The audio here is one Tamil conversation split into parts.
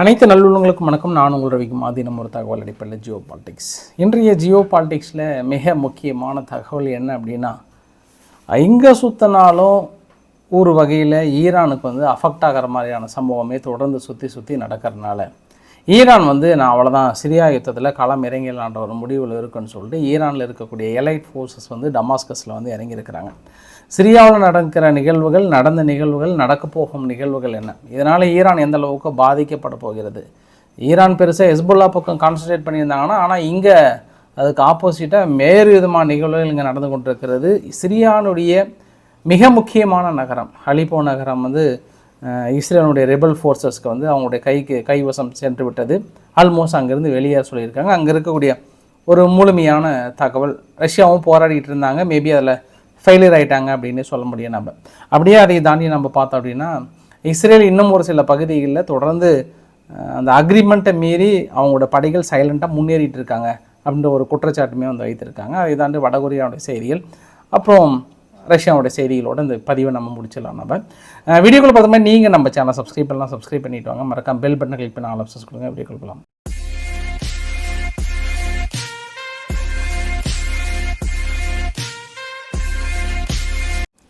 அனைத்து நல்லுள்ளங்களுக்கும் வணக்கம். நான் உங்கள் ரவிக்கும் ஆதீனம் ஒரு தகவல் அடிப்படையில் ஜியோ பாலிடிக்ஸ். இன்றைய ஜியோ பாலிடிக்ஸில் மிக முக்கியமான தகவல் என்ன அப்படின்னா எங்கே சுற்றினாலும் ஒரு வகையில் ஈரானுக்கு வந்து அஃபெக்ட் ஆகிற மாதிரியான சம்பவமே தொடர்ந்து சுற்றி சுற்றி நடக்கிறதுனால ஈரான் வந்து நான் அவ்வளோதான் சிரியா யுத்தத்தில் களம் இறங்கிடலான்ற ஒரு முடிவில் இருக்குன்னு சொல்லிட்டு ஈரானில் இருக்கக்கூடிய எலைட் ஃபோர்ஸஸ் வந்து டமாஸ்கஸில் வந்து இறங்கியிருக்கிறாங்க. சிரியாவில் நடக்கிற நிகழ்வுகள் நடந்த நிகழ்வுகள் நடக்கப் போகும் நிகழ்வுகள் என்ன? இதனால் ஈரான் எந்த அளவுக்கு பாதிக்கப்பட போகிறது? ஈரான் பெருசாக ஹெஸ்புல்லா பக்கம் கான்சன்ட்ரேட் பண்ணியிருந்தாங்கன்னா ஆனால் இங்கே அதுக்கு ஆப்போசிட்டாக வேறு விதமான நிகழ்வுகள் இங்கே நடந்து கொண்டிருக்கிறது. சிரியானுடைய மிக முக்கியமான நகரம் ஹலிபோ நகரம் வந்து இஸ்ரேலுடைய ரெபல் ஃபோர்ஸஸ்க்கு வந்து அவங்களுடைய கைக்கு கைவசம் சென்று விட்டது. ஆல்மோஸ்ட் அங்கேருந்து வெளியேற சொல்லியிருக்காங்க. அங்கே இருக்கக்கூடிய ஒரு முழுமையான தகவல் ரஷ்யாவும் போராடிட்டு இருந்தாங்க. மேபி அதில் ஃபெயிலியர் ஆயிட்டாங்க அப்படின்னு சொல்ல முடியும் நம்ம. அப்படியே அதை தாண்டி நம்ம பார்த்தோம் அப்படின்னா இஸ்ரேல் இன்னும் ஒரு சில பகுதிகளில் தொடர்ந்து அந்த அக்ரிமெண்ட்டை மீறி அவங்களோட படைகள் சைலண்ட்டாக முன்னேறிட்டு இருக்காங்க அப்படின்ற ஒரு குற்றச்சாட்டுமே வந்து வைத்திருக்காங்க. அதை தாண்டி வடகொரியாவுடைய செய்திகள் அப்புறம் ரஷ்யாவுடைய செய்திகளோட இந்த பதிவை நம்ம முடிச்சிடலாம் நம்ம. அஹ், வீடியோக்குள்ள பார்த்தோம்னா நீங்கள் நம்ம சேனல் சப்ஸ்கிரைப் பண்ணலாம். சப்ஸ்கிரைப் பண்ணிட்டு வாங்க. மறக்காம பெல் பட்டனை கிளிக் பண்ணி ஆல் ஆப்ஷன்ஸ் கொடுங்க. வீடியோக்குள்ள போகலாம்.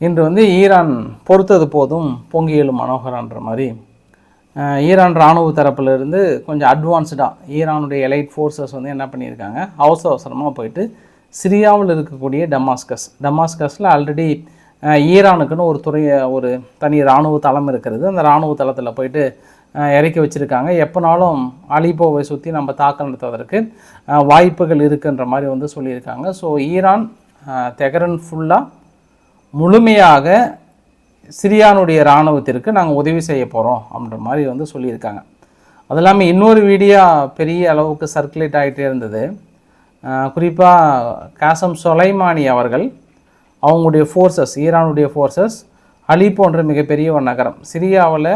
இன்று வந்து ஈரான் பொறுத்தது போதும் பொங்கி எழும் மனோகரான்ற மாதிரி. ஈரான் இராணுவ தரப்பிலிருந்து கொஞ்சம் அட்வான்ஸ்டாக ஈரானுடைய எலைட் ஃபோர்ஸஸ் வந்து என்ன பண்ணியிருக்காங்க? அவசர அவசரமாக போயிட்டு சிரியாவில் இருக்கக்கூடிய டமாஸ்கஸ். டமாஸ்கஸில் ஆல்ரெடி ஈரானுக்குன்னு ஒரு துறை ஒரு தனி இராணுவ தளம் இருக்கிறது. அந்த இராணுவ தளத்தில் போயிட்டு இறக்கி வச்சுருக்காங்க. எப்போனாலும் அலிபோவை சுற்றி நம்ம தாக்கல் நடத்துவதற்கு வாய்ப்புகள் இருக்குன்ற மாதிரி வந்து சொல்லியிருக்காங்க. ஸோ ஈரான் தெஹரன் ஃபுல்லாக முழுமையாக சிரியானுடைய இராணுவத்திற்கு நாங்கள் உதவி செய்ய போகிறோம் அப்படின்ற மாதிரி வந்து சொல்லியிருக்காங்க. அது இல்லாமல் இன்னொரு வீடியோ பெரிய அளவுக்கு சர்க்குலேட் ஆகிட்டே இருந்தது. குறிப்பாக காசம் சொலைமானி அவர்கள் அவங்களுடைய ஃபோர்ஸஸ் ஈரானுடைய ஃபோர்ஸஸ் அலி போன்ற மிகப்பெரிய ஒரு நகரம். சிரியாவில்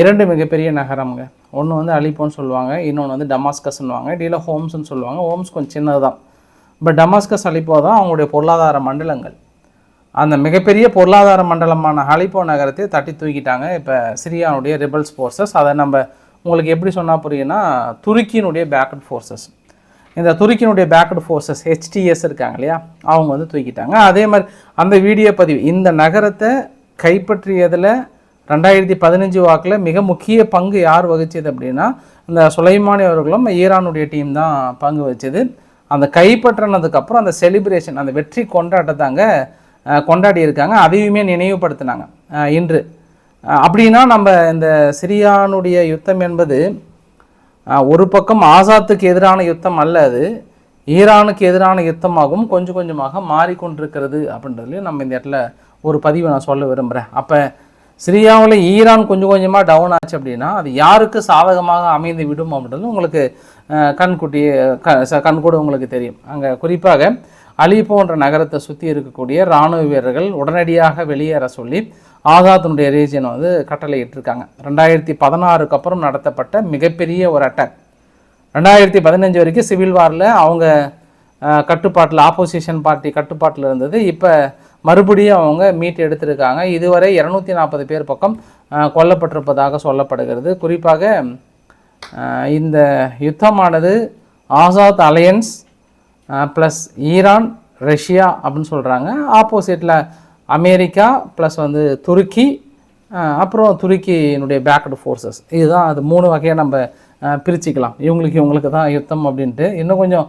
இரண்டு மிகப்பெரிய நகரம்ங்க. ஒன்று வந்து அலிப்போன்னு சொல்லுவாங்க இன்னொன்று வந்து டமாஸ்கஸ்ன்னுவாங்க இடையில ஹோம்ஸ்னு சொல்லுவாங்க. ஹோம்ஸ் கொஞ்சம் சின்னது தான் பட் டமாஸ்கஸ் அலிப்போ தான் அவங்களுடைய பொருளாதார மண்டலங்கள். அந்த மிகப்பெரிய பொருளாதார மண்டலமான ஹலிப்போ நகரத்தை தட்டி தூக்கிட்டாங்க. இப்போ சிரியானுடைய ரிபல்ஸ் ஃபோர்ஸஸ் அதை நம்ம உங்களுக்கு எப்படி சொன்னால் புரியுன்னா துருக்கியினுடைய பேக்கட் ஃபோர்ஸஸ் இந்த துருக்கியினுடைய பேக்கட் ஃபோர்ஸஸ் ஹெச்டிஎஸ் இருக்காங்க இல்லையா? அவங்க வந்து தூக்கிட்டாங்க. அதே மாதிரி அந்த வீடியோ பதிவு இந்த நகரத்தை கைப்பற்றியதில் ரெண்டாயிரத்தி பதினஞ்சு வாக்கில் மிக முக்கிய பங்கு யார் வகிச்சது அப்படின்னா இந்த சுலைமானி அவர்களும் ஈரானுடைய டீம் தான் பங்கு வச்சது. அந்த கைப்பற்றினதுக்கப்புறம் அந்த செலிப்ரேஷன் அந்த வெற்றி கொண்டாட்டத்தாங்க கொண்டாடி இருக்காங்க. அதையுமே நினைவுபடுத்தினாங்க. இன்று. அப்படின்னா நம்ம இந்த சிரியானுடைய யுத்தம் என்பது ஒரு பக்கம் ஆசாத்துக்கு எதிரான யுத்தம் அல்ல அது ஈரானுக்கு எதிரான யுத்தமாகவும் கொஞ்சம் கொஞ்சமாக மாறிக்கொண்டிருக்கிறது அப்படின்றதுலையும் நம்ம இந்த இடத்துல ஒரு பதிவை நான் சொல்ல விரும்புகிறேன் அப்போ சிரியாவில் ஈரான் கொஞ்சம் கொஞ்சமாக டவுன் ஆச்சு அப்படின்னா அது யாருக்கு சாதகமாக அமைந்து விடும் அப்படின்றது உங்களுக்கு கண்குட்டி க ச- கண்கூட உங்களுக்கு தெரியும். அங்கே குறிப்பாக அலி போன்ற நகரத்தை சுற்றி இருக்கக்கூடிய இராணுவ வீரர்கள் உடனடியாக வெளியேற சொல்லி ஆசாத்தினுடைய ரீஜியன் வந்து கட்டளையிட்டிருக்காங்க. ரெண்டாயிரத்தி பதினாறுக்கு அப்புறம் நடத்தப்பட்ட மிகப்பெரிய ஒரு அட்டாக் ரெண்டாயிரத்தி பதினஞ்சு வரைக்கும் சிவில் வாரில் அவங்க கட்டுப்பாட்டில் ஆப்போசிஷன் பார்ட்டி கட்டுப்பாட்டில் இருந்தது. இப்போ மறுபடியும் அவங்க மீட் எடுத்திருக்காங்க. இதுவரை இரநூத்தி நாற்பது பேர் பக்கம் கொல்லப்பட்டிருப்பதாக சொல்லப்படுகிறது. குறிப்பாக இந்த யுத்தமானது Assad alliance plus Iran Russia அப்படின்னு சொல்கிறாங்க ஆப்போசிட்டில் அமெரிக்கா ப்ளஸ் வந்து துருக்கி அப்புறம் துருக்கியினுடைய பேக்கடு ஃபோர்ஸஸ் இதுதான் அது மூணு வகையாக நம்ம பிரிச்சுக்கலாம். இவங்களுக்கு இவங்களுக்கு தான் யுத்தம் அப்படின்ட்டு. இன்னும் கொஞ்சம்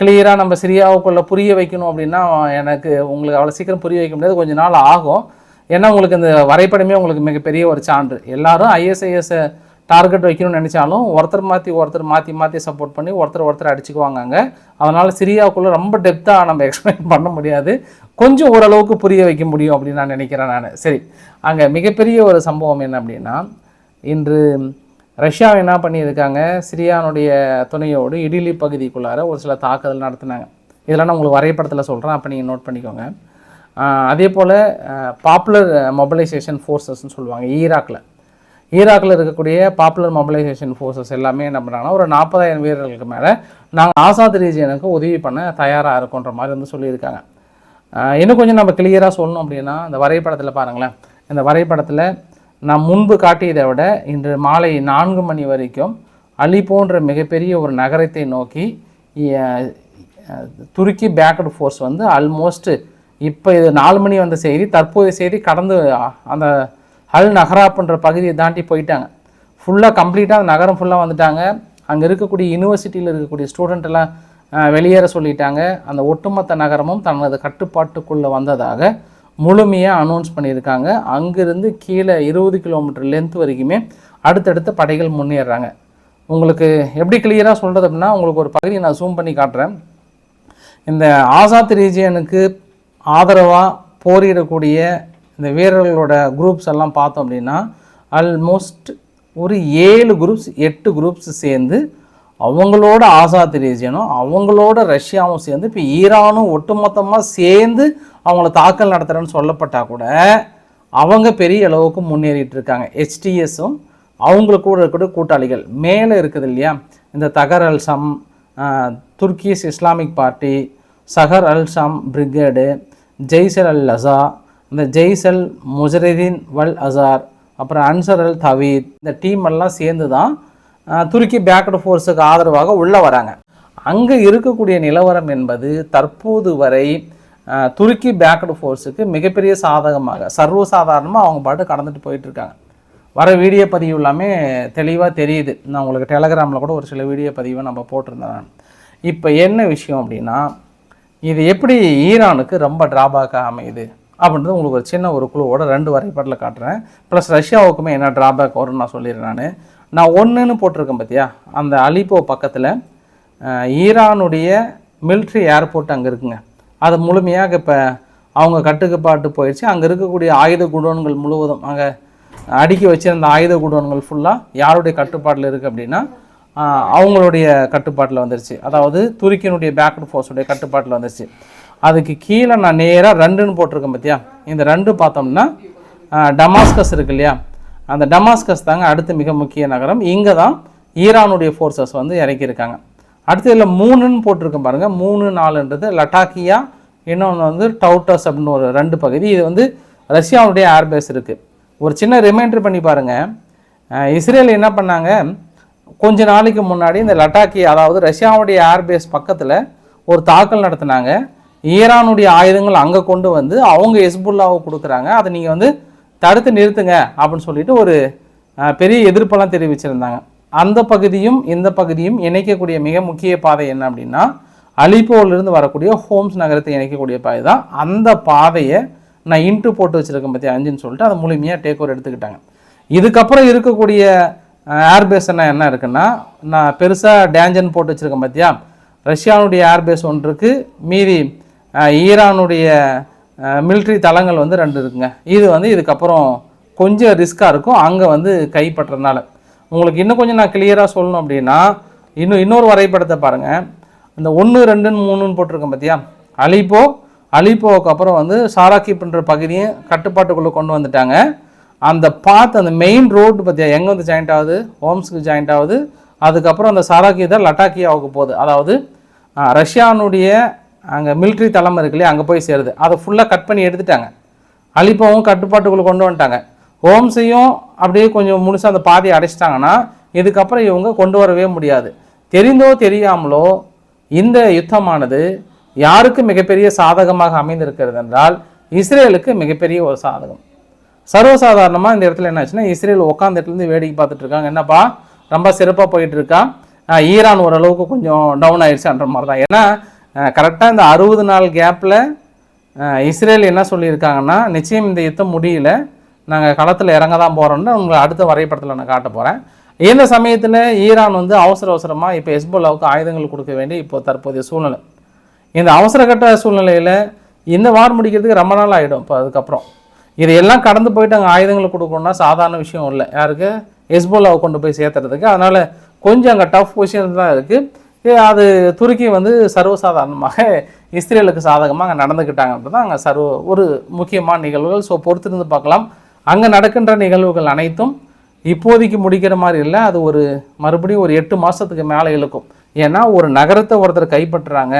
கிளியராக நம்ம சிரியாவுக்குள்ளே புரிய வைக்கணும் அப்படின்னா எனக்கு உங்களுக்கு அவ்வளோ சீக்கிரம் புரிய வைக்க முடியாது. கொஞ்சம் நாள் ஆகும். ஏன்னா உங்களுக்கு இந்த வரைபடமே உங்களுக்கு மிகப்பெரிய ஒரு சான்று. எல்லாரும் ஐஎஸ்ஐஎஸை டார்கெட் வைக்கணும்னு நினச்சாலும் ஒருத்தர் மாற்றி ஒருத்தர் மாற்றி மாற்றி சப்போர்ட் பண்ணி ஒருத்தர் ஒருத்தர் அடிச்சுக்குவாங்க அங்கே அதனால் சிரியாவுக்குள்ளே ரொம்ப டெப்த்தாக நம்ம எக்ஸ்பிளைன் பண்ண முடியாது. கொஞ்சம் ஓரளவுக்கு புரிய வைக்க முடியும் அப்படின்னு நான் நினைக்கிறேன் நான். சரி. அங்கே மிகப்பெரிய ஒரு சம்பவம் என்ன அப்படின்னா இன்று ரஷ்யா என்ன பண்ணியிருக்காங்க? சிரியானுடைய துணையோடு இடிலி பகுதிக்குள்ளார ஒரு சில தாக்குதல் நடத்தினாங்க. இதெல்லாம் நான் உங்களுக்கு வரைபடத்தில் சொல்கிறேன் அப்போ நீங்கள் நோட் பண்ணிக்கோங்க. அதே போல் பாப்புலர் மொபிலைசேஷன் ஃபோர்ஸஸ்ன்னு சொல்லுவாங்க ஈராக்கில் ஈராக்கில் இருக்கக்கூடிய பாப்புலர் மொபிலைசேஷன் ஃபோர்ஸஸ் எல்லாமே என்ன பண்ணுறாங்கன்னா ஒரு நாற்பதாயிரம் வீரர்களுக்கு மேலே நாங்கள் ஆசாத் ரீஜியனுக்கு உதவி பண்ண தயாராக இருக்கோன்ற மாதிரி வந்து சொல்லியிருக்காங்க. இன்னும் கொஞ்சம் நம்ம கிளியராக சொல்லணும் அப்படின்னா இந்த வரைபடத்தில் பாருங்களேன். இந்த வரைபடத்தில் நான் முன்பு காட்டியதை விட இன்று மாலை நான்கு மணி வரைக்கும் அலி போன்ற மிகப்பெரிய ஒரு நகரத்தை நோக்கி துருக்கி பேக்கட் ஃபோர்ஸ் வந்து ஆல்மோஸ்ட் இப்போ இது நாலு மணி வந்த செய்தி தற்போதைய செய்தி கடந்து அந்த அல் நகராப்புன்ற பகுதியை தாண்டி போயிட்டாங்க. ஃபுல்லாக கம்ப்ளீட்டாக அந்த நகரம் ஃபுல்லாக வந்துட்டாங்க. அங்கே இருக்கக்கூடிய யூனிவர்சிட்டியில் இருக்கக்கூடிய ஸ்டூடெண்ட் எல்லாம் வெளியேற சொல்லிட்டாங்க. அந்த ஒட்டுமொத்த நகரமும் தனது கட்டுப்பாட்டுக்குள்ளே வந்ததாக முழுமையாக அனௌன்ஸ் பண்ணியிருக்காங்க. அங்கிருந்து கீழே இருபது கிலோமீட்டர் லென்த் வரைக்குமே அடுத்தடுத்த படைகள் முன்னேறாங்க உங்களுக்கு எப்படி கிளியராக சொல்கிறது அப்படின்னா உங்களுக்கு ஒரு பகுதியை நான் ஜூம் பண்ணி காட்டுறேன். இந்த ஆசாத் ரீஜியனுக்கு ஆதரவாக போரிடக்கூடிய இந்த வீரர்களோட குரூப்ஸ் எல்லாம் பார்த்தோம் அப்படின்னா ஆல்மோஸ்ட் ஒரு ஏழு குரூப்ஸ் எட்டு குரூப்ஸ் சேர்ந்து அவங்களோட ஆசாத் ரீஜியனும் அவங்களோட ரஷ்யாவும் சேர்ந்து இப்போ ஈரானும் ஒட்டுமொத்தமாக சேர்ந்து அவங்கள தாக்கல் நடத்துகிறேன்னு சொல்லப்பட்டால் கூட அவங்க பெரிய அளவுக்கு முன்னேறிட்டு இருக்காங்க. ஹெச்டிஎஸும் அவங்களுக்கு கூட இருக்கக்கூடிய கூட்டாளிகள். மேலே இருக்குது இல்லையா? இந்த Tahrir Alsham Turkistan Islamic party சஹர் அல்சம் பிரிகேடு ஜெய்சல் அல் அசா இந்த ஜெய்சல் முஜரிதீன் வல் அசார் அப்புறம் அன்சர் அல் தவீத் இந்த டீம் எல்லாம் சேர்ந்து தான் துருக்கி பேக்கடு ஃபோர்ஸுக்கு ஆதரவாக உள்ளே வராங்க. அங்கே இருக்கக்கூடிய நிலவரம் என்பது தற்போது வரை துருக்கி பேக்கடு ஃபோர்ஸுக்கு மிகப்பெரிய சாதகமாக சர்வசாதாரணமாக அவங்க பாட்டு கடந்துட்டு போயிட்டுருக்காங்க. வர வீடியோ பதிவு எல்லாமே தெளிவாக தெரியுது. நான் உங்களுக்கு டெலகிராமில் கூட ஒரு சில வீடியோ பதிவை நம்ம போட்டிருந்தேன் இப்போ என்ன விஷயம் அப்படின்னா இது எப்படி ஈரானுக்கு ரொம்ப ட்ராபேக்காக அமையுது அப்படின்றது உங்களுக்கு ஒரு சின்ன ஒரு குழுவோட ரெண்டு வரைபடத்தில் காட்டுறேன். ப்ளஸ் ரஷ்யாவுக்குமே என்ன ட்ராபேக் வரும்னு நான் சொல்லிடுறேன் நான். நான் ஒன்றுன்னு போட்டிருக்கேன் பார்த்தியா அந்த அலிப்போ பக்கத்தில் ஈரானுடைய மிலிட்ரி ஏர்போர்ட் அங்கே இருக்குங்க. அது முழுமையாக இப்போ அவங்க கட்டுக்கப்பாட்டு போயிடுச்சு அங்கே இருக்கக்கூடிய ஆயுத குடோன்கள் முழுவதும் அங்கே அடுக்கி வச்சிருந்த ஆயுத குடோன்கள் ஃபுல்லாக யாருடைய கட்டுப்பாட்டில் இருக்குது அப்படின்னா அவங்களுடைய கட்டுப்பாட்டில் வந்துருச்சு. அதாவது துருக்கியினுடைய பேக்கட் ஃபோர்ஸுடைய கட்டுப்பாட்டில் வந்துருச்சு. அதுக்கு கீழே நான் நேராக ரெண்டுன்னு போட்டிருக்கேன் பார்த்தியா இந்த ரெண்டு பார்த்தோம்னா டமாஸ்கஸ் இருக்கு இல்லையா? அந்த டமாஸ்கஸ் தாங்க அடுத்து மிக முக்கிய நகரம். இங்கே தான் ஈரானுடைய ஃபோர்ஸஸ் வந்து இறக்கியிருக்காங்க. அடுத்து இதில் மூணுன்னு போட்டிருக்கேன் பாருங்கள் மூணு நாலுன்றது லட்டாக்கியா இன்னொன்று வந்து டவுட்டஸ் அப்படின்னு ஒரு ரெண்டு பகுதி. இது வந்து ரஷ்யாவுடைய ஏர்பேஸ் இருக்குது ஒரு சின்ன ரிமைண்டர் பண்ணி பாருங்கள் இஸ்ரேல் என்ன பண்ணாங்க? கொஞ்ச நாளைக்கு முன்னாடி இந்த லட்டாக்கி அதாவது ரஷ்யாவுடைய ஏர்பேஸ் பக்கத்தில் ஒரு தாக்கல் நடத்தினாங்க. ஈரானுடைய ஆயுதங்கள் அங்கே கொண்டு வந்து அவங்க ஹெஸ்புல்லாவை கொடுக்குறாங்க. அதை நீங்கள் வந்து தடுத்து நிறுத்துங்க அப்படின்னு சொல்லிட்டு ஒரு பெரிய எதிர்ப்பெல்லாம் தெரிவிச்சிருந்தாங்க. அந்த பகுதியும் இந்த பகுதியும் இணைக்கக்கூடிய மிக முக்கிய பாதை என்ன அப்படின்னா அலிப்போவிலிருந்து வரக்கூடிய ஹோம்ஸ் நகரத்தை இணைக்கக்கூடிய பாதை தான். அந்த பாதையை நான் இன்ட்டு போட்டு வச்சிருக்கேன் பற்றி அஞ்சுன்னு சொல்லிட்டு அதை முழுமையாக டேக் ஓவர் எடுத்துக்கிட்டாங்க. இதுக்கப்புறம் இருக்கக்கூடிய ஏர்பேஸ் என்ன என்ன இருக்குன்னா நான் பெருசாக டேஞ்சன் போட்டு வச்சுருக்கேன் பார்த்தியா ரஷ்யானுடைய ஏர்பேஸ் ஒன்றுக்கு இருக்குது மீதி ஈரானுடைய மிலிட்ரி தளங்கள் வந்து ரெண்டு இருக்குங்க. இது வந்து இதுக்கப்புறம் கொஞ்சம் ரிஸ்க்காக இருக்கும். அங்கே வந்து கைப்பற்றதுனால. உங்களுக்கு இன்னும் கொஞ்சம் நான் கிளியராக சொல்லணும் அப்படின்னா இன்னும் இன்னொரு வரைபடத்தை பாருங்கள் இந்த ஒன்று ரெண்டுன்னு மூணுன்னு போட்டிருக்கேன் பார்த்தியா அலிப்போ அலிப்போவுக்கு அப்புறம் வந்து சாராக்கிப்ன்ற பகுதியும் கட்டுப்பாட்டுக்குள்ளே கொண்டு வந்துட்டாங்க. அந்த பாத் அந்த மெயின் ரோடு பார்த்தியா எங்கே வந்து ஜாயிண்ட் ஆகுது? ஹோம்ஸ்க்கு ஜாயிண்ட் ஆகுது. அதுக்கப்புறம் அந்த சாராக்கி தான் லட்டாக்கியாவுக்கு போகுது. அதாவது ரஷ்யானுடைய அங்கே மிலிட்ரி தலைமை இருக்கு இல்லையா அங்கே போய் சேருது. அதை ஃபுல்லாக கட் பண்ணி எடுத்துட்டாங்க. அழிப்பவும் கட்டுப்பாட்டுக்குள்ளே கொண்டு வந்துட்டாங்க. ஹோம்ஸையும் அப்படியே கொஞ்சம் முழுசாக அந்த பாதையை அடைச்சிட்டாங்கன்னா இதுக்கப்புறம் இவங்க கொண்டு வரவே முடியாது. தெரிந்தோ தெரியாமலோ இந்த யுத்தமானது யாருக்கு மிகப்பெரிய சாதகமாக அமைந்திருக்கிறது என்றால் இஸ்ரேலுக்கு மிகப்பெரிய ஒரு சாதகம். சர்வசாதாரணமாக இந்த இடத்துல என்னாச்சுன்னா இஸ்ரேல் உட்காந்த இடத்துலேருந்து வேடிக்கை பார்த்துட்டு இருக்காங்க. என்னப்பா? ரொம்ப சிறப்பாக போயிட்டு இருக்கா? ஈரான் ஓரளவுக்கு கொஞ்சம் டவுன் ஆயிடுச்சுன்ற மாதிரி தான் ஏன்னா கரெக்டாக இந்த அறுபது நாள் கேப்பில் இஸ்ரேல் என்ன சொல்லியிருக்காங்கன்னா நிச்சயம் இந்த யுத்தம் முடியல. நாங்கள் களத்தில் இறங்க தான் போகிறோம்னு உங்களை அடுத்த வரைபடத்தில் நான் காட்ட போகிறேன் இந்த சமயத்தில் ஈரான் வந்து அவசர அவசரமாக இப்போ ஹெஸ்போல்லாவுக்கு ஆயுதங்கள் கொடுக்க வேண்டிய இப்போ தற்போதைய சூழ்நிலை. இந்த அவசரகட்ட சூழ்நிலையில் இந்த வார் முடிக்கிறதுக்கு ரொம்ப நாள் ஆகிடும் இப்போ அதுக்கப்புறம் இதையெல்லாம் கடந்து போயிட்டு அங்கே ஆயுதங்களை கொடுக்கணும்னா சாதாரண விஷயம் இல்லை. யாருக்கு? ஹெஸ்போல்லாவை கொண்டு போய் சேர்த்துறதுக்கு. அதனால் கொஞ்சம் அங்கே டஃப் பொசிஷன் தான் இருக்குது அது துருக்கி வந்து சர்வசாதாரணமாக இஸ்ரேலுக்கு சாதகமாக அங்கே நடந்துக்கிட்டாங்கன்றது தான் அங்கே சர்வ ஒரு முக்கியமான நிகழ்வுகள். ஸோ பொறுத்திருந்து பார்க்கலாம். அங்கே நடக்கின்ற நிகழ்வுகள் அனைத்தும் இப்போதைக்கு முடிக்கிற மாதிரி இல்லை. அது ஒரு மறுபடியும் ஒரு எட்டு மாதத்துக்கு மேலே இழுக்கும். ஏன்னா ஒரு நகரத்தை ஒருத்தர் கைப்பற்றுறாங்க.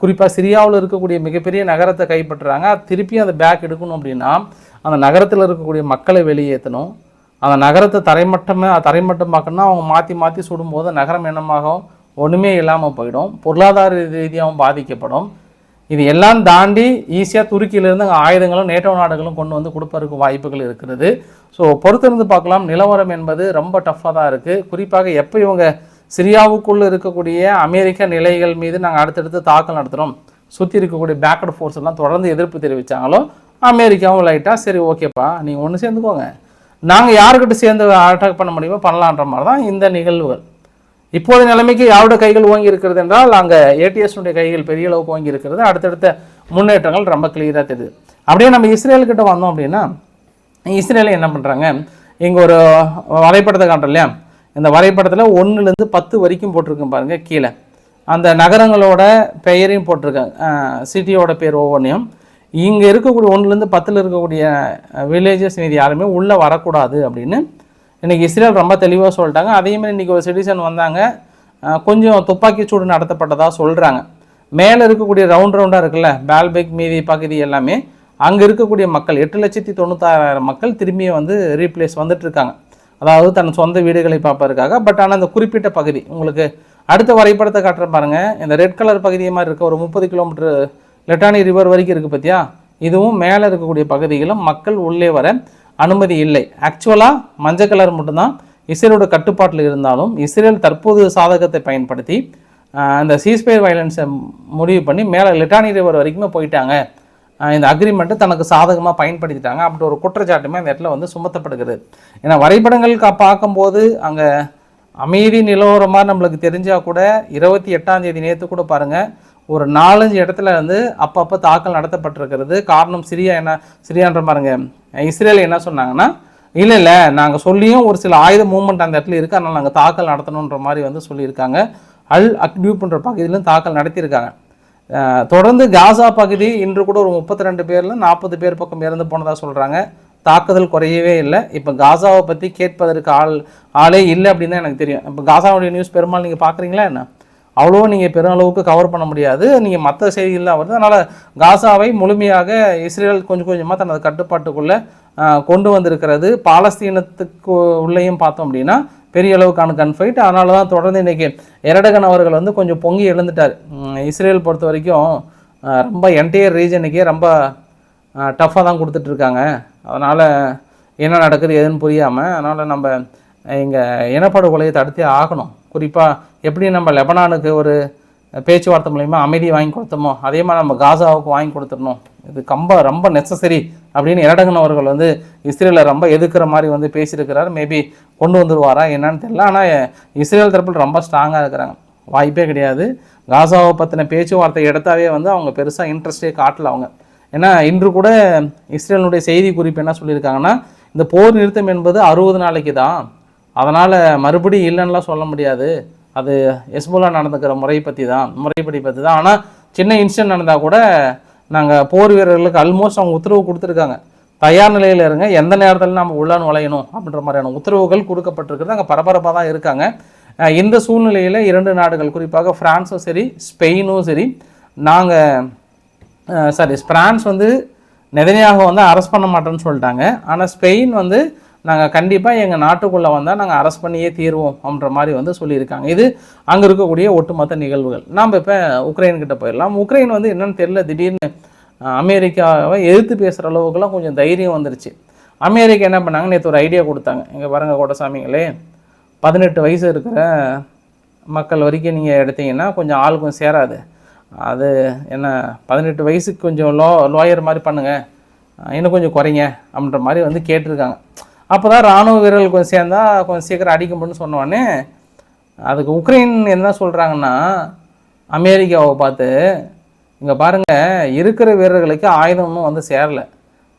குறிப்பாக சிரியாவில் இருக்கக்கூடிய மிகப்பெரிய நகரத்தை கைப்பற்றுறாங்க. திருப்பி அந்த பேக் எடுக்கணும் அப்படின்னா அந்த நகரத்தில் இருக்கக்கூடிய மக்களை வெளியேற்றணும். அந்த நகரத்தை தரைமட்டமே தரைமட்டமாக்கணும்னா அவங்க மாற்றி மாற்றி சுடும்போது நகரம் என்னமாகும்? ஒன்றுமே இல்லாமல் போயிடும். பொருளாதார ரீதியாகவும் பாதிக்கப்படும். இது எல்லாம் தாண்டி ஈஸியாக துருக்கியிலேருந்து அங்கே ஆயுதங்களும் நேட்டோ நாடுகளும் கொண்டு வந்து கொடுப்பதற்கு வாய்ப்புகள் இருக்கிறது. ஸோ பொறுத்திருந்து பார்க்கலாம். நிலவரம் என்பது ரொம்ப டஃப்பாக தான் இருக்குது குறிப்பாக எப்போ இவங்க சிரியாவுக்குள்ளே இருக்கக்கூடிய அமெரிக்க நிலைகள் மீது நாங்கள் அடுத்தடுத்து தாக்கல் நடத்துகிறோம் சுற்றி இருக்கக்கூடிய பேக்கட் ஃபோர்ஸ் எல்லாம் தொடர்ந்து எதிர்ப்பு தெரிவித்தாங்களோ அமெரிக்காவும் லைட்டாக சரி ஓகேப்பா நீங்கள் ஒன்று சேர்ந்துக்கோங்க. நாங்கள் யாருக்கிட்ட சேர்ந்து அட்டாக் பண்ண முடியுமோ பண்ணலான்ற மாதிரி தான் இந்த நிகழ்வுகள். இப்போது நிலைமைக்கு யாரோட கைகள் ஓங்கி இருக்கிறது என்றால் அங்கே ஏடிஎஸ்னுடைய கைகள் பெரிய அளவுக்கு ஓங்கி இருக்கிறது. அடுத்தடுத்த முன்னேற்றங்கள் ரொம்ப கிளியராக தெரியுது. அப்படியே நம்ம இஸ்ரேல்கிட்ட வந்தோம் அப்படின்னா இஸ்ரேலில் என்ன பண்ணுறாங்க இங்கே ஒரு வரைபடத்தை காட்டுறோம் இல்லையா? இந்த வரைபடத்தில் ஒன்றுலேருந்து பத்து வரைக்கும் போட்டிருக்கும் பாருங்கள் கீழே. அந்த நகரங்களோட பெயரையும் போட்டிருக்காங்க சிட்டியோட பேர் ஒவ்வொன்றையும். இங்கே இருக்கக்கூடிய ஒன்றுலேருந்து பத்தில் இருக்கக்கூடிய வில்லேஜஸ் மீது யாருமே உள்ளே வரக்கூடாது அப்படின்னு இன்றைக்கி இஸ்ரேல் ரொம்ப தெளிவாக சொல்லிட்டாங்க. அதேமாதிரி இன்றைக்கி ஒரு சிட்டிசன் வந்தாங்க. கொஞ்சம் துப்பாக்கி சூடு நடத்தப்பட்டதாக சொல்கிறாங்க மேலே இருக்கக்கூடிய ரவுண்ட் ரவுண்டாக இருக்குல்ல பால்பெக் மீதி பகுதி எல்லாமே அங்கே இருக்கக்கூடிய மக்கள் எட்டு லட்சத்தி தொண்ணூத்தாறாயிரம் மக்கள் திரும்பியும் வந்து ரீப்ளேஸ் வந்துட்டு இருக்காங்க. அதாவது தன் சொந்த வீடுகளை பார்ப்பதற்காக. பட் ஆனால் அந்த குறிப்பிட்ட பகுதி உங்களுக்கு அடுத்த வரைபடத்தை காட்டுற பாருங்க. இந்த ரெட் கலர் பகுதியை மாதிரி இருக்க ஒரு முப்பது கிலோமீட்டர் லெட்டானி ரிவர் வரைக்கும் இருக்குது பார்த்தியா இதுவும் மேலே இருக்கக்கூடிய பகுதிகளும் மக்கள் உள்ளே வர அனுமதி இல்லை. ஆக்சுவலாக மஞ்சள் கலர் மட்டும்தான் இஸ்ரேலோட கட்டுப்பாட்டில் இருந்தாலும் இஸ்ரேல் தற்போது சாதகத்தை பயன்படுத்தி அந்த இந்த சீஸ்பயர் வயலன்ஸை முடிவு பண்ணி மேலே லிட்டானி ரிவர் வரைக்குமே போயிட்டாங்க. இந்த அக்ரிமெண்ட்டை தனக்கு சாதகமாக பயன்படுத்திட்டாங்க. அப்படி ஒரு குற்றச்சாட்டுமே அந்த இடத்துல வந்து சுமத்தப்படுகிறது. ஏன்னா வரைபடங்கள் பார்க்கும்போது அங்கே அமைதி நிலவரமாக நம்மளுக்கு தெரிஞ்சால் கூட இருபத்தி எட்டாம் தேதி நேற்று கூட பாருங்கள் ஒரு நாலஞ்சு இடத்துல வந்து அப்பப்போ தாக்கல் நடத்தப்பட்டிருக்கிறது. காரணம் சிரியா என்ன சிரியான்ற பாருங்க இஸ்ரேல் என்ன சொன்னாங்கன்னா இல்லை இல்லை நாங்கள் சொல்லியும் ஒரு சில ஆயுத மூவ்மெண்ட் அந்த இடத்துல இருக்குது அதனால் நாங்கள் தாக்கல் நடத்தணுன்ற மாதிரி வந்து சொல்லியிருக்காங்க. அல் அக்டியூப்ன்ற பகுதியிலும் தாக்கல் நடத்தியிருக்காங்க. தொடர்ந்து காசா பகுதி இன்று கூட ஒரு முப்பத்தி ரெண்டு பேரில் நாற்பது பேர் பக்கம் இறந்து போனதாக சொல்கிறாங்க தாக்குதல் குறையவே இல்லை. இப்போ காசாவை பற்றி கேட்பதற்கு ஆள் ஆளே இல்லை அப்படின்னு தான் எனக்கு தெரியும். இப்போ காசாவுடைய நியூஸ் பெரும்பாலும் நீங்கள் பார்க்குறீங்களா என்ன? அவ்வளோ நீங்கள் பெருமளவுக்கு கவர் பண்ண முடியாது. நீங்கள் மற்ற செய்திகள்லாம் வருது. அதனால் காசாவை முழுமையாக இஸ்ரேல் கொஞ்சம் கொஞ்சமாக தனது கட்டுப்பாட்டுக்குள்ளே கொண்டு வந்திருக்கிறது. பாலஸ்தீனத்துக்கு உள்ளேயும் பார்த்தோம் அப்படின்னா பெரிய அளவுக்கான கன்ஃபைட் அதனால தான் தொடர்ந்து இன்றைக்கி எரடகன் அவர்கள் வந்து கொஞ்சம் பொங்கி எழுந்துட்டார். இஸ்ரேல் பொறுத்த வரைக்கும் ரொம்ப என்டையர் ரீஜனுக்கே ரொம்ப டஃப்பாக தான் கொடுத்துட்ருக்காங்க அதனால் என்ன நடக்குது எதுன்னு புரியாமல் அதனால் நம்ம இங்கே இனப்படுகொலையை தடுத்தே ஆகணும். குறிப்பாக எப்படி நம்ம லெபனானுக்கு ஒரு பேச்சுவார்த்தை மூலயமா அமைதி வாங்கி கொடுத்தோமோ அதே மாதிரி நம்ம காசாவுக்கு வாங்கி கொடுத்துடணும். இது கம்ப ரொம்ப நெசசரி அப்படின்னு இரடகன் அவர்கள் வந்து இஸ்ரேலை ரொம்ப எதிர்க்கிற மாதிரி வந்து பேசியிருக்கிறார். மேபி கொண்டு வந்துருவாரா என்னன்னு தெரியல. ஆனால் இஸ்ரேல் தரப்பில் ரொம்ப ஸ்ட்ராங்காக இருக்கிறாங்க. வாய்ப்பே கிடையாது. காசாவை பற்றின பேச்சுவார்த்தை எடுத்தாவே வந்து அவங்க பெருசாக இன்ட்ரெஸ்டே காட்டல அவங்க. ஏன்னா இன்று கூட இஸ்ரேலினுடைய செய்தி குறிப்பு என்ன சொல்லியிருக்காங்கன்னா இந்த போர் நிறுத்தம் என்பது அறுபது நாளைக்கு தான் அதனால் மறுபடியும் இல்லைன்னுலாம் சொல்ல முடியாது. அது எஸ்போலா நடந்துக்கிற முறை பற்றி தான் முறைப்படி பற்றி தான் ஆனால் சின்ன இன்சிடென்ட் நடந்தால் கூட நாங்கள் போர் வீரர்களுக்கு ஆல்மோஸ்ட் அவங்க உத்தரவு கொடுத்துருக்காங்க. தயார் நிலையில் இருங்க. எந்த நேரத்தில் நம்ம உள்ள நுழையணும் அப்படின்ற மாதிரியான உத்தரவுகள் கொடுக்கப்பட்டிருக்கிறது அங்கே பரபரப்பாக தான் இருக்காங்க இந்த சூழ்நிலையில் இரண்டு நாடுகள் குறிப்பாக ஃப்ரான்ஸும் சரி ஸ்பெயினும் சரி நாங்கள் சாரி ஃப்ரான்ஸ் வந்து நெதனியாக வந்து அரெஸ்ட் பண்ண மாட்டோம்னு சொல்லிட்டாங்க. ஆனால் ஸ்பெயின் வந்து நாங்கள் கண்டிப்பாக எங்கள் நாட்டுக்குள்ளே வந்தால் நாங்கள் அரெஸ்ட் பண்ணியே தீர்வோம் அப்படின்ற மாதிரி வந்து சொல்லியிருக்காங்க. இது அங்கே இருக்கக்கூடிய ஒட்டுமொத்த நிகழ்வுகள். நாம் இப்போ உக்ரைன் கிட்ட போயிடலாம். உக்ரைன் வந்து என்னென்னு தெரியல திடீர்னு அமெரிக்காவை எதிர்த்து பேசுகிற அளவுக்குலாம் கொஞ்சம் தைரியம் வந்துருச்சு. அமெரிக்கா என்ன பண்ணாங்க? நேற்று ஒரு ஐடியா கொடுத்தாங்க. இங்கே பாருங்க கோட்டசாமிங்களே பதினெட்டு வயசு இருக்கிற மக்கள் வரைக்கும் நீங்கள் எடுத்தீங்கன்னா கொஞ்சம் ஆளுக்கும் சேராது. அது என்ன பதினெட்டு வயசுக்கு கொஞ்சம் லோ லோயர் மாதிரி பண்ணுங்கள் இன்னும் கொஞ்சம் குறைங்க அப்படின்ற மாதிரி வந்து கேட்டிருக்காங்க. அப்போ தான் இராணுவ வீரர்கள் கொஞ்சம் சேர்ந்தால் கொஞ்சம் சீக்கிரம் அடிக்க முடியும்னு சொன்னோடனே அதுக்கு உக்ரைன் என்ன சொல்கிறாங்கன்னா அமெரிக்காவை பார்த்து இங்கே பாருங்கள் இருக்கிற வீரர்களுக்கு ஆயுதமும் வந்து சேரலை.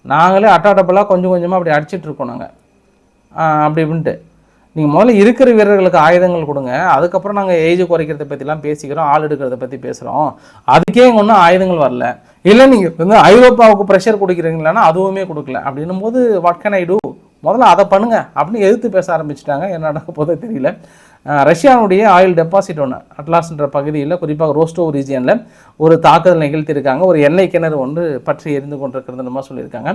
நாங்களே அட்டாட்டப்பெல்லாம் கொஞ்சம் கொஞ்சமாக அப்படி அடிச்சிட்ருக்கோம் நாங்கள் அப்படி இப்படின்ட்டு. நீங்கள் முதல்ல இருக்கிற வீரர்களுக்கு ஆயுதங்கள் கொடுங்க. அதுக்கப்புறம் நாங்கள் ஏஜ் குறைக்கிறத பற்றிலாம் பேசிக்கிறோம் ஆள் எடுக்கிறத பற்றி பேசுகிறோம் அதுக்கே இங்கே ஒன்றும் ஆயுதங்கள் வரல. இல்லை நீங்கள் வந்து ஐரோப்பாவுக்கு ப்ரெஷர் கொடுக்குறீங்களான்னா அதுவுமே கொடுக்கல. அப்படின்னும் போது வாட் கேன் ஐ டூ முதல்ல அதை பண்ணுங்க அப்படின்னு எதிர்த்து பேச ஆரம்பிச்சிட்டாங்க. என்ன நடக்க போதோ தெரியல. ரஷ்யாவுடைய ஆயில் டெபாசிட் ஒன்று அட்லாஸ்ன்ற பகுதியில் குறிப்பாக ரோஸ்டோ ரீஜியனில் ஒரு தாக்குதல் நிகழ்த்தியிருக்காங்க. ஒரு எண்ணெய் கிணறு ஒன்று பற்றி எரிந்து கொண்டிருக்கிறது சொல்லியிருக்காங்க.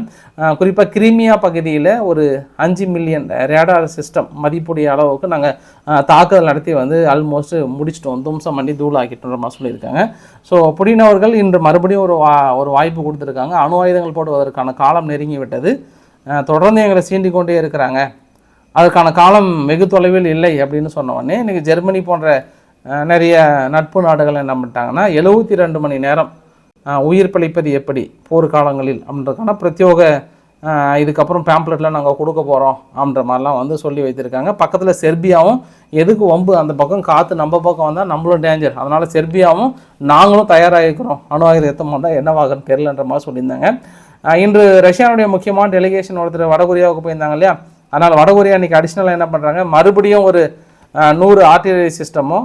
குறிப்பாக கிரீமியா பகுதியில் ஒரு அஞ்சு மில்லியன் ரேடார் சிஸ்டம் மதிப்புடைய அளவுக்கு நாங்கள் தாக்குதல் நடத்தி வந்து ஆல்மோஸ்ட் முடிச்சிட்டோம் தும்சம் பண்ணி தூளாக்கிட்டோன்ற மாதிரி சொல்லியிருக்காங்க. ஸோ புடினவர்கள் இன்று மறுபடியும் ஒரு வா ஒரு வாய்ப்பு கொடுத்துருக்காங்க. அணு ஆயுதங்கள் போடுவதற்கான காலம் நெருங்கி விட்டது தொடர்ந்து எங்களை சீண்டிக் கொண்டே இருக்கிறாங்க. அதுக்கான காலம் வெகு தொலைவில் இல்லை அப்படின்னு சொன்ன உடனே இன்றைக்கி ஜெர்மனி போன்ற நிறைய நட்பு நாடுகள் என்ன பண்ணிட்டாங்கன்னா எழுபத்தி ரெண்டு மணி நேரம் உயிர் பிழைப்பது எப்படி? போர்க்காலங்களில் அப்படின்றதுக்கான பிரத்யோக இதுக்கப்புறம் பேம்ப்ளெட்டில் நாங்கள் கொடுக்க போகிறோம் அப்படின்ற மாதிரிலாம் வந்து சொல்லி வைத்திருக்காங்க. பக்கத்தில் செர்பியாவும் எதுக்கு வம்பு? அந்த பக்கம் காற்று நம்ம பக்கம் வந்தால் நம்மளும் டேஞ்சர் அதனால் செர்பியாவும் நாங்களும் தயாராகிக்கிறோம் அணு ஆயுதம் எத்தம் வந்தால் என்னவாகன்னு தெரிலன்ற மாதிரி சொல்லியிருந்தாங்க. இன்று ரஷ்யாவுடைய முக்கியமான டெலிகேஷன் ஒருத்தர் வடகொரியாவுக்கு போயிருந்தாங்க இல்லையா? அதனால் வடகொரியா இன்றைக்கி அடிஷ்னலாக என்ன பண்ணுறாங்க மறுபடியும் ஒரு நூறு ஆர்டிலரி சிஸ்டமும்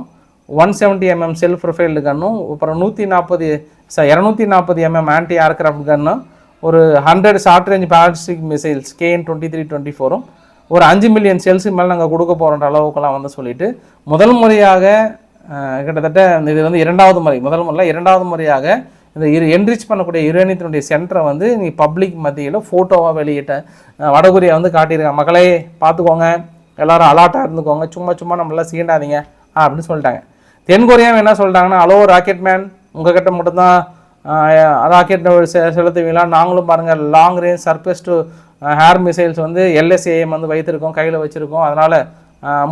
one seventy MM self propelled கன்னும் அப்புறம் நூற்றி நாற்பது ச இரநூத்தி நாற்பது எம்எம் ஆன்டி ஏர்கிராஃப்ட் கன்னும் ஒரு hundred short range ballistic missiles KN twenty three twenty ஃபோரும் ஒரு அஞ்சு மில்லியன் செல்ஸுக்கு மேலே நாங்கள் கொடுக்க போகிறோன்ற அளவுக்குலாம் வந்து சொல்லிட்டு முதல் முறையாக கிட்டத்தட்ட இது வந்து இரண்டாவது முறை முதல் முறையில் இரண்டாவது முறையாக இந்த இரு என்ரிச் பண்ணக்கூடிய யுரேனியத்தினுடைய சென்டரை வந்து நீ பப்ளிக் மத்தியில் ஃபோட்டோவாக வெளியிட்ட. வடகொரியா வந்து காட்டியிருக்காங்க மக்களே பார்த்துக்கோங்க. எல்லாரும் அலாட்டாக இருந்துக்கோங்க. சும்மா சும்மா நம்மளாம் சீண்டாதீங்க. அப்படின்னு சொல்லிட்டாங்க. தென்கொரியாவும் என்ன சொல்லிட்டாங்கன்னா ஹலோ ராக்கெட் மேன் உங்ககிட்ட மட்டும்தான் ராக்கெட் செலுத்துவீங்களா நாங்களும் பாருங்கள் long range surface to air missiles வந்து எல்எஸ்ஏஎம் வந்து வைத்திருக்கோம் கையில் வச்சுருக்கோம். அதனால்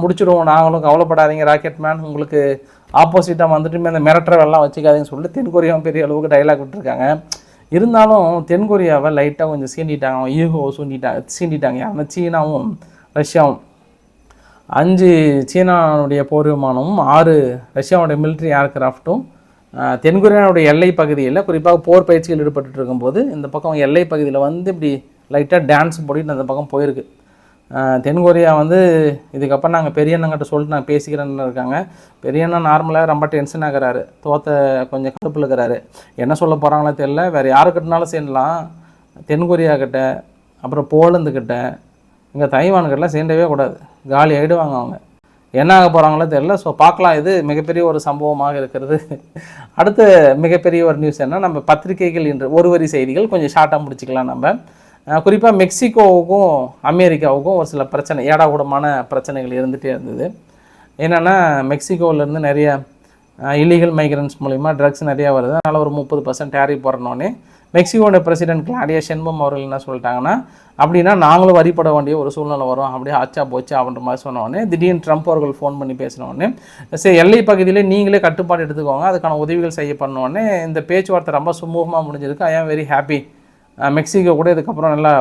முடிச்சிடுவோம். நாங்களும் கவலைப்படாதீங்க ராக்கெட் மேன் உங்களுக்கு ஆப்போசிட்டாக வந்துட்டுமே அந்த மிரட்டுறவெல்லாம் வச்சுக்காதீங்கன்னு சொல்லிட்டு தென்கொரியாவும் பெரிய அளவுக்கு டைலாக் விட்டுருக்காங்க. இருந்தாலும் தென்கொரியாவை லைட்டாக கொஞ்சம் சீண்டிட்டாங்க. அவன் ஈகோ சூண்டிட்டாங்க. சீண்டிட்டாங்க ஆனால் சீனாவும் ரஷ்யாவும். அஞ்சு சீனாவுடைய போர் விமானமும் ஆறு ரஷ்யாவுடைய மிலிட்ரி ஏர்கிராஃப்ட்டும் தென்கொரியாவுடைய எல்லை பகுதியில் குறிப்பாக போர் பயிற்சியில் ஈடுபட்டு இருக்கும்போது இந்த பக்கம் எல்லை பகுதியில் வந்து இப்படி லைட்டாக டான்ஸ் போடிட்டு அந்த பக்கம் போயிருக்கு. தென்கொரியா வந்து இதுக்கப்புறம் நாங்கள் பெரியண்ணங்கிட்ட சொல்லிட்டு நாங்கள் பேசிக்கிறேன்னு இருக்காங்க. பெரியண்ணா நார்மலாக ரொம்ப டென்ஷன் ஆகிறாரு. தோத்த கொஞ்சம் கடுப்பில் இருக்கிறாரு. என்ன சொல்ல போகிறாங்களோ தெரியல. வேறு யாருக்கிட்டனாலும் சேர்ந்தலாம் தென்கொரியா கிட்ட அப்புறம் போலந்துக்கிட்ட இங்கே தைவான்கிட்டலாம் சேர்ந்தவே கூடாது. காலி ஆகிடுவாங்க அவங்க. என்ன ஆக போகிறாங்களோ தெரில ஸோ பார்க்கலாம். இது மிகப்பெரிய ஒரு சம்பவமாக இருக்கிறது. அடுத்து மிகப்பெரிய ஒரு நியூஸ் என்ன? நம்ம பத்திரிகைகள் இன்று ஒரு வரி செய்திகள் கொஞ்சம் ஷார்ட்டாக முடிச்சுக்கலாம் நம்ம. குறிப்பாக மெக்சிகோவுக்கும் அமெரிக்காவுக்கும் ஒரு சில பிரச்சனை ஏடாகூடமான பிரச்சனைகள் இருந்துகிட்டே இருந்தது. என்னென்னா மெக்சிகோவிலேருந்து நிறைய இல்லீகல் மைக்ரன்ஸ் மூலிமா ட்ரக்ஸ் நிறையா வருது. அதனால் ஒரு முப்பது பர்சன்ட் டேரி போடுறனோடனே மெக்சிகோட பிரசிடென்ட் கிளாடியா செண்பம் அவர்கள் என்ன சொல்லிட்டாங்கன்னா அப்படின்னா நாங்களும் வரிப்பட வேண்டிய ஒரு சூழ்நிலை வரும். அப்படியே ஆச்சா போச்சு அப்படின்ற மாதிரி சொன்னோடனே திடீர்னு ட்ரம்ப் அவர்கள் ஃபோன் பண்ணி பேசினோடனே சரி எல்லை பகுதியில் நீங்களே கட்டுப்பாடு எடுத்துக்கோங்க. அதுக்கான உதவிகள் செய்ய பண்ண உடனே இந்த பேச்சுவார்த்தை ரொம்ப சுமூகமாக முடிஞ்சிருக்கு. ஐ ஆம் வெரி ஹாப்பி மெக்சிகோ கூட இதுக்கப்புறம் நல்லா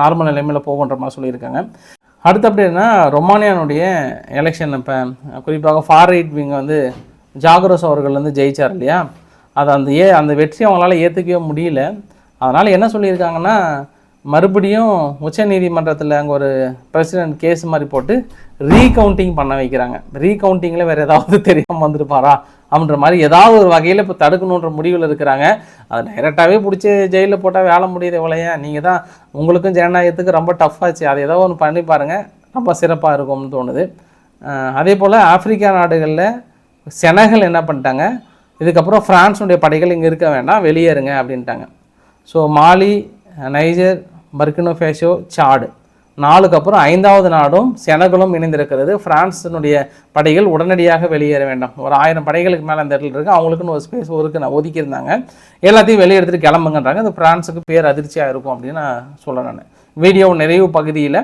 நார்மல் நிலைமையில் போகுன்ற மாதிரி சொல்லியிருக்காங்க. அடுத்து அப்படின்னா ரொமானியானுடைய எலெக்ஷன் இப்போ குறிப்பாக ஃபார் ரைட் விங் வந்து ஜாகரோஸ் அவர்கள் வந்து ஜெயிச்சார் இல்லையா? அது அந்த ஏ அந்த வெற்றி அவங்களால ஏற்றுக்கவே முடியல. அதனால் என்ன சொல்லியிருக்காங்கன்னா மறுபடியும் உச்ச நீதிமன்றத்தில் அங்கே ஒரு பிரசிடென்ட் கேஸ் மாதிரி போட்டு ரீகவுண்டிங் பண்ண வைக்கிறாங்க. ரீகவுண்டிங்கில் வேறு ஏதாவது தெரியாமல் வந்திருப்பாரா? அப்படின்ற மாதிரி ஏதாவது ஒரு வகையில் இப்போ தடுக்கணுன்ற முடிவில் இருக்கிறாங்க. அது டைரெக்டாகவே பிடிச்சி ஜெயிலில் போட்டால் வேலை முடியுது எவ்வளோயா நீங்கள் தான் உங்களுக்கும் ஜனநாயகத்துக்கு ரொம்ப டஃப்பாச்சு அதை ஏதோ ஒன்று பண்ணி பாருங்கள் ரொம்ப சிறப்பாக இருக்கும்னு தோணுது. அதே போல் ஆப்பிரிக்கா நாடுகளில் செனகல் என்ன பண்ணிட்டாங்க? இதுக்கப்புறம் ஃப்ரான்ஸுடைய படைகள் இங்கே இருக்க வேண்டாம் வெளியேறுங்க அப்படின்ட்டாங்க. So Mali Niger Burkina Faso Chad. நாளுக்கு அப்புறம் ஐந்தாவது நாடும் செனகலும் இணைந்திருக்கிறது. பிரான்ஸினுடைய படைகள் உடனடியாக வெளியேற வேண்டாம். ஒரு ஆயிரம் படைகளுக்கு மேலே அந்த இடத்துல இருக்குது அவங்களுக்குன்னு ஒரு ஸ்பேஸ் ஒதுக்கு நான் ஒதுக்கியிருந்தாங்க. எல்லாத்தையும் வெளியே எடுத்துகிட்டு கிளம்புங்கன்றாங்க. அது பிரான்ஸுக்கு பேர் அதிர்ச்சியாக இருக்கும் அப்படின்னு நான் சொல்கிறேன் நான். வீடியோ நிறைவு பகுதியில்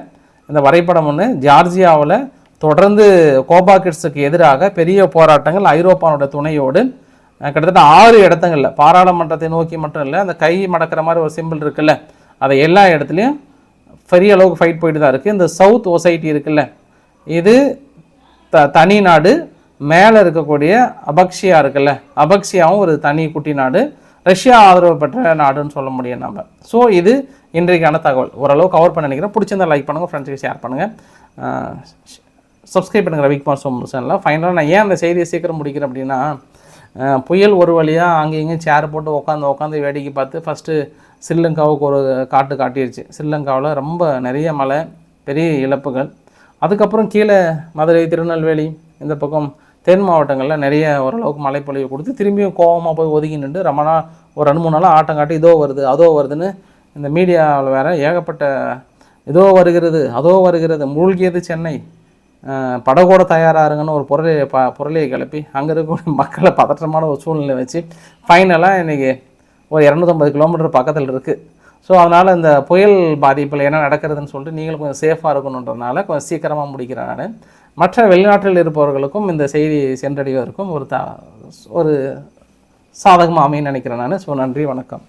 இந்த வரைபடம் ஒன்று ஜார்ஜியாவில் தொடர்ந்து கோபாக்கிட்ஸுக்கு எதிராக பெரிய போராட்டங்கள் ஐரோப்பானோட துணையோடு கிட்டத்தட்ட ஆறு இடத்துங்களில் பாராளுமன்றத்தை நோக்கி மட்டும் இல்லை அந்த கை மடக்கிற மாதிரி ஒரு சிம்பிள் இருக்குல்ல அதை எல்லா இடத்துலையும் பெரிய அளவுக்கு ஃபைட் போயிட்டு தான் இருக்குது இந்த சவுத் ஒசைட்டி இருக்குல்ல இது த தனி நாடு மேலே இருக்கக்கூடிய அபக்ஷியா இருக்குல்ல அபக்ஷியாவும் ஒரு தனி குட்டி நாடு ரஷ்யா ஆதரவு பெற்ற நாடுன்னு சொல்ல முடியும் நம்ம. ஸோ இது இன்றைக்கான தகவல். ஓரளவு கவர் பண்ண நினைக்கிறேன். பிடிச்சிருந்தா லைக் பண்ணுங்கள் ஃப்ரெண்ட்ஸுக்கு ஷேர் பண்ணுங்கள் சப்ஸ்கிரைப் பண்ணுங்கள் ரவிக்குமார் சோம் சேனலில் ஃபைனலாக நான் ஏன் அந்த செய்தியை சீக்கிரம் முடிக்கிறேன் அப்படின்னா புயல் ஒரு வழியாக அங்கே இங்கேயும் சேர் போட்டு உட்காந்து உட்காந்து வேடிக்கை பார்த்து ஃபஸ்ட்டு ஸ்ரீலங்காவுக்கு ஒரு காட்டு காட்டிடுச்சு ஸ்ரீலங்காவில் ரொம்ப நிறைய மழை பெரிய இழப்புகள். அதுக்கப்புறம் கீழே மதுரை திருநெல்வேலி இந்த பக்கம் தென் மாவட்டங்களில் நிறைய ஓரளவுக்கு மழைப்பொழிவு கொடுத்து திரும்பியும் கோவமாக போய் ஒதுங்கி நின்று ரொம்ப நாள் ஒரு ரெண்டு மூணு நாளாக ஆட்டம் காட்டி இதோ வருது அதோ வருதுன்னு இந்த மீடியாவில் வேறு ஏகப்பட்ட இதோ வருகிறது அதோ வருகிறது. மூழ்கியது சென்னை. படகோட தயாராருங்கன்னு ஒரு பொருளை ப பொருளையை கிளப்பி அங்கே இருக்கக்கூடிய மக்களை பதற்றமான ஒரு சூழ்நிலை வச்சு ஃபைனலாக இன்றைக்கி ஒரு இரநூத்தம்பது கிலோமீட்டர் பக்கத்தில் இருக்குது ஸோ அதனால் இந்த புயல் பாதிப்பில் என்ன நடக்கிறதுன்னு சொல்லிட்டு நீங்களும் கொஞ்சம் சேஃபாக இருக்கணுன்றதுனால கொஞ்சம் சீக்கிரமாக முடிக்கிறேன் நான். மற்ற வெளிநாட்டில் இருப்பவர்களுக்கும் இந்த செய்தி சென்றடைவதற்கும் ஒரு த ஒரு சாதகமாக அமையன்னு நினைக்கிறேன் நான். ஸோ நன்றி வணக்கம்.